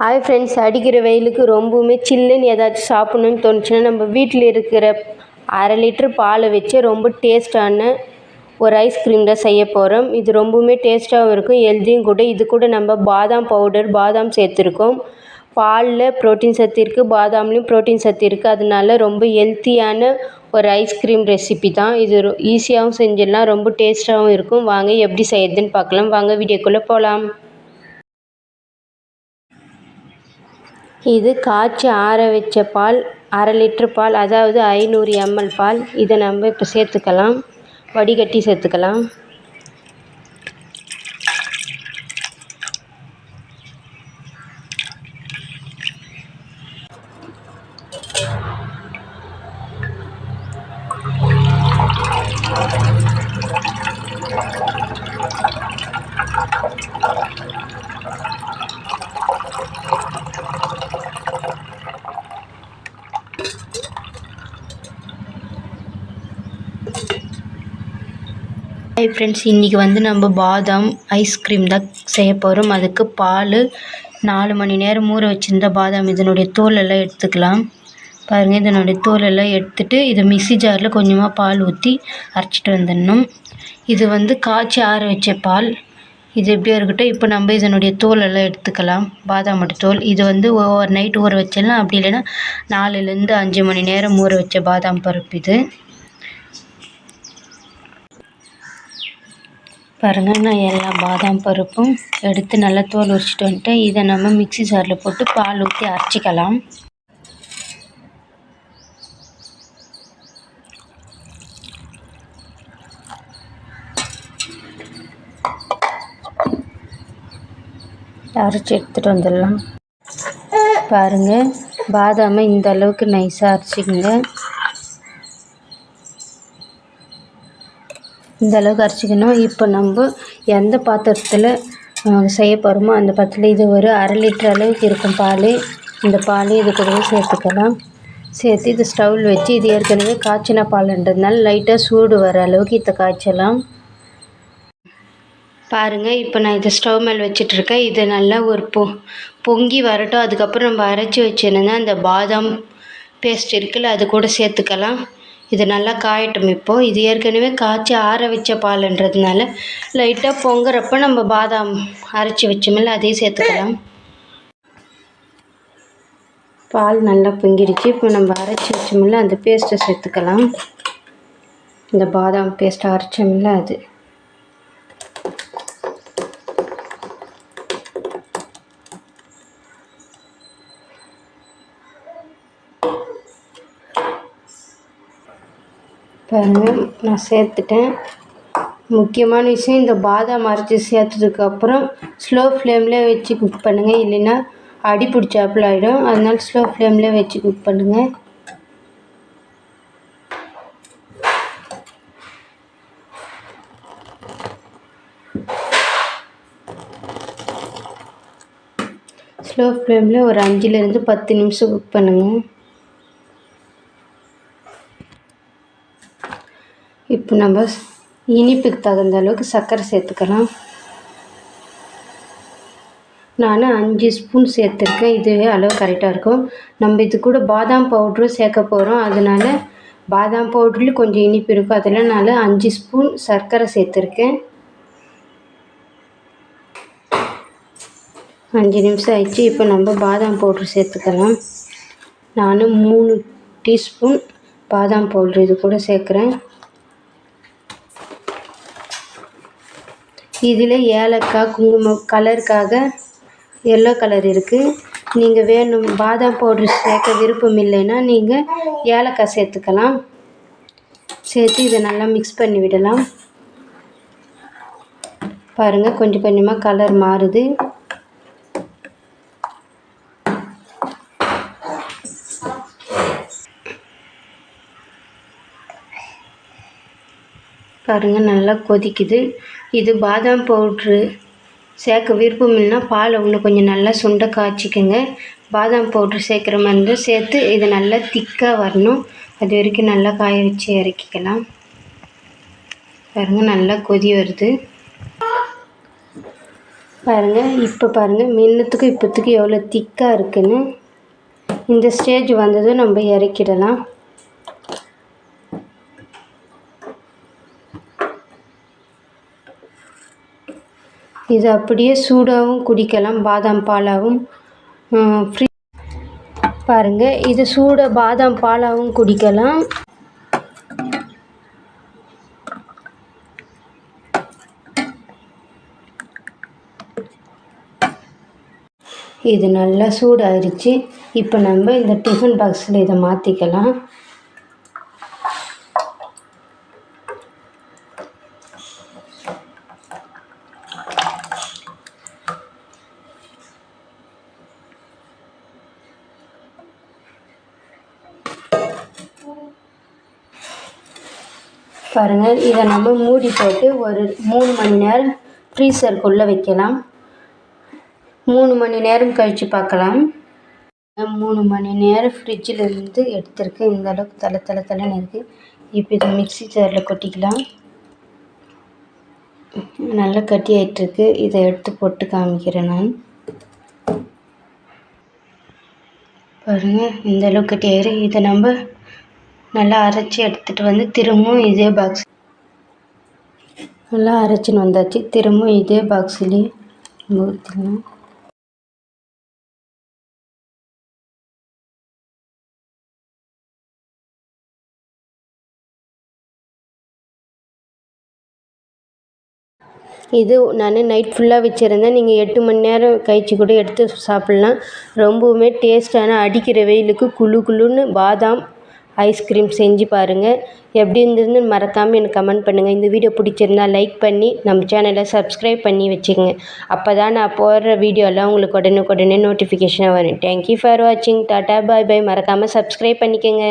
Hi friends அடிக்கிற வெயிலுக்கு ரொம்பவுமே சில்லுன்னு ஏதாச்சும் சாப்பிட்ணுன்னு தோணுச்சுன்னா நம்ம வீட்டில் இருக்கிற அரை லிட்டர் பாலை வச்சு ரொம்ப டேஸ்ட்டான ஒரு ஐஸ்கிரீம் தான் செய்ய போகிறோம் இது ரொம்பவுமே டேஸ்ட்டாகவும் இருக்கும். ஹெல்த்தியும் கூட. இது கூட நம்ம பாதாம் பவுடர் பாதாம் சேர்த்துருக்கோம். பாலில் ப்ரோட்டீன் சத்து இருக்குது பாதாம்லேயும் ப்ரோட்டீன் சத்து இருக்குது அதனால ரொம்ப ஹெல்த்தியான ஒரு ஐஸ்கிரீம் ரெசிபி தான். இது ரொ ஈஸியாகவும் செஞ்சிடலாம். ரொம்ப டேஸ்ட்டாகவும் இருக்கும். வாங்க எப்படி செய்யறதுன்னு பார்க்கலாம். வாங்க வீடியோக்குள்ளே போகலாம் இது காய்ச்சி ஆற வச்ச பால் அரை லிட்ரு பால் அதாவது ஐநூறு எம்எல் பால். இதை நம்ம இப்போ சேர்த்துக்கலாம். வடிகட்டி சேர்த்துக்கலாம். ஹாய் ஃப்ரெண்ட்ஸ் இன்றைக்கி வந்து நம்ம பாதாம் ஐஸ்கிரீம் தான் செய்ய போகிறோம் அதுக்கு பால் நாலு மணி நேரம் ஊற வச்சுருந்த பாதாம். இதனுடைய தோலெல்லாம் எடுத்துக்கலாம். பாருங்கள் இதனுடைய தோலெல்லாம் எடுத்துட்டு இதை மிக்சி ஜாரில் கொஞ்சமாக பால் ஊற்றி அரைச்சிட்டு வந்துடணும். இது வந்து காய்ச்சி ஆற வச்ச பால். இது எப்படியோ இருக்கட்டும் இப்போ நம்ம இதனுடைய தோலெல்லாம் எடுத்துக்கலாம். பாதாமோட தோல். இது வந்து ஓவர் நைட் ஊற வச்சிடலாம். அப்படி இல்லைன்னா நாலுலேருந்து அஞ்சு மணி நேரம் ஊற வச்ச பாதாம் பருப்பு இது. பாருங்கள் நான் எல்லா பாதாம் பருப்பும் எடுத்து நல்லா தோல் உரிச்சிட்டு வந்துட்டேன் இதை நம்ம மிக்சி ஜாரில் போட்டு பால் ஊற்றி அரைச்சிக்கலாம். அரைச்சி எடுத்துகிட்டு வந்துடலாம். பாருங்கள் பாதாமை இந்த அளவுக்கு நைஸாக அரைச்சிக்கோங்க. இந்த அளவுக்கு அரைச்சிக்கணும். இப்போ நம்ம எந்த பாத்திரத்தில் செய்ய போகிறோமோ அந்த பாத்திரத்தில் இது ஒரு அரை லிட்டர் அளவுக்கு இருக்கும் பால். இந்த பால் இது கூடவே சேர்த்துக்கலாம். சேர்த்து இது ஸ்டவ்வில் வச்சு இது ஏற்கனவே காய்ச்சின பால்ன்றதுனால லைட்டாக சூடு வர அளவுக்கு இதை காய்ச்சலாம். பாருங்கள் இப்போ நான் இதை ஸ்டவ் மேல் வச்சிட்ருக்கேன் இது நல்லா ஒரு பொ பொங்கி வரட்டும். அதுக்கப்புறம் நம்ம அரைச்சி வச்சுருந்தா அந்த பாதாம் பேஸ்ட் இருக்குல்ல அது கூட சேர்த்துக்கலாம். இது நல்லா காயட்டும் இப்போது இது ஏற்கனவே காய்ச்சி ஆற வச்ச பாலுன்றதுனால லைட்டாக பொங்குறப்ப நம்ம பாதாம் அரைச்சி வச்சோமில்ல அதையும் சேர்த்துக்கலாம். பால் நல்லா பொங்கிடுச்சு. இப்போ நம்ம அரைச்சி வச்சோம்ல அந்த பேஸ்ட்டை சேர்த்துக்கலாம். இந்த பாதாம் பேஸ்ட்டை அரைச்சோம்ல அது. பாருங்கள் நான் சேர்த்துட்டேன். முக்கியமான விஷயம் இந்த பாதாம் அரைச்சி சேர்த்ததுக்கப்புறம் ஸ்லோ ஃப்ளேமில் வச்சு குக் பண்ணுங்கள் இல்லைன்னா அடி பிடிச்சாப்புல ஆகிடும் அதனால் ஸ்லோ ஃப்ளேமில் வச்சு குக் பண்ணுங்கள் ஸ்லோ ஃப்ளேமில் ஒரு அஞ்சுலேருந்து பத்து நிமிஷம் குக் பண்ணுங்கள் இப்போ நம்ம இனிப்புக்கு தகுந்த அளவுக்கு சர்க்கரை சேர்த்துக்கலாம். நான் அஞ்சு ஸ்பூன் சேர்த்துருக்கேன். இதுவே அளவு கரெக்டாக இருக்கும். நம்ம இது கூட பாதாம் பவுட்ரும் சேர்க்க போகிறோம் அதனால் பாதாம் பவுட்ருலேயும் கொஞ்சம் இனிப்பு இருக்கும். அதில் நான் அஞ்சு ஸ்பூன் சர்க்கரை சேர்த்துருக்கேன். அஞ்சு நிமிஷம் ஆயிடுச்சு. இப்போ நம்ம பாதாம் பவுட்ரு சேர்த்துக்கலாம். நான் மூணு டீஸ்பூன் பாதாம் பவுட்ரு இது கூட சேர்க்குறேன். இதில் ஏலக்காய் குங்குமம் கலருக்காக எல்லோ கலர் இருக்குது நீங்கள் வேணும் பாதாம் பவுட்ரு சேர்க்க விருப்பம் இல்லைன்னா நீங்கள் ஏலக்காய் சேர்த்துக்கலாம். சேர்த்து இதை நல்லா மிக்ஸ் பண்ணி விடலாம். பாருங்கள் கொஞ்சம் கொஞ்சமாக கலர் மாறுது. பாருங்கள் நல்லா கொதிக்குது. இது பாதாம் பவுட்ரு. சேர்க்க விருப்பம் இல்லைன்னா பாலை இன்னும் கொஞ்சம் நல்லா சுண்ட காய்ச்சிக்கோங்க. பாதாம் பவுட்ரு சேர்க்குற மாதிரி இருந்தால் சேர்த்து இது நல்லா திக்காக வரணும். அது வரைக்கும் நல்லா காய வச்சு இறக்கிக்கலாம். பாருங்கள் நல்லா கொதி வருது. பாருங்கள் இப்போ பாருங்கள் மின்னத்துக்கும் இப்போத்துக்கும் எவ்வளோ திக்காக இருக்குன்னு. இந்த ஸ்டேஜ் வந்ததும் நம்ம இறக்கிடலாம். இது அப்படியே சூடாகவும் குடிக்கலாம். பாதாம் பாலாகவும் ஃப்ரீ பாருங்கள் இது சூட பாதாம் பாலாகவும் குடிக்கலாம். இது நல்லா சூடாயிருச்சு. இப்போ நம்ம இந்த டிஃபன் பாக்ஸில் இதை மாற்றிக்கலாம் பாருங்கள் இதை நம்ம மூடி போட்டு ஒரு மூணு மணி நேரம் ஃப்ரீசருக்குள்ளே வைக்கலாம். மூணு மணி நேரம் கழித்து பார்க்கலாம். மூணு மணி நேரம் ஃப்ரிட்ஜில் இருந்து எடுத்திருக்கேன். இந்த அளவுக்கு தலை தலை தலைன்னு இருக்குது இப்போ இதை மிக்ஸி ஜாரில் கொட்டிக்கலாம். நல்லா கட்டி ஆகிட்டுருக்கு இதை எடுத்து போட்டு காமிக்கிறேன் நான். பாருங்கள் இந்த அளவுக்கு கட்டி ஆகிடும் இதை நம்ம நல்லா அரைச்சி எடுத்துகிட்டு வந்து திரும்பவும் இதே பாக்ஸ் நல்லா அரைச்சின்னு வந்தாச்சு. திரும்பவும் இதே பாக்ஸ்லேயே ஊற்றிடலாம் இது நான் நைட் ஃபுல்லாக வச்சுருந்தேன். நீங்கள் எட்டு மணி நேரம் கழிச்சு கூட எடுத்து சாப்பிட்லாம். ரொம்பவுமே டேஸ்டான அடிக்கிற வெயிலுக்கு குளு குளுன்னு பாதாம் ஐஸ்கிரீம் செஞ்சு பாருங்கள் எப்படி இருந்ததுன்னு மறக்காமல் எனக்கு கமெண்ட் பண்ணுங்கள் இந்த வீடியோ பிடிச்சிருந்தா லைக் பண்ணி நம்ம சேனலை சப்ஸ்கிரைப் பண்ணி வச்சுக்கோங்க. அப்போ தான் நான் போடுற வீடியோலாம் உங்களுக்கு உடனுக்குடனே நோட்டிஃபிகேஷனாக வரும். தேங்க்யூ ஃபார் வாட்சிங் டாட்டா பாய் பாய் மறக்காமல் சப்ஸ்கிரைப் பண்ணிக்கோங்க.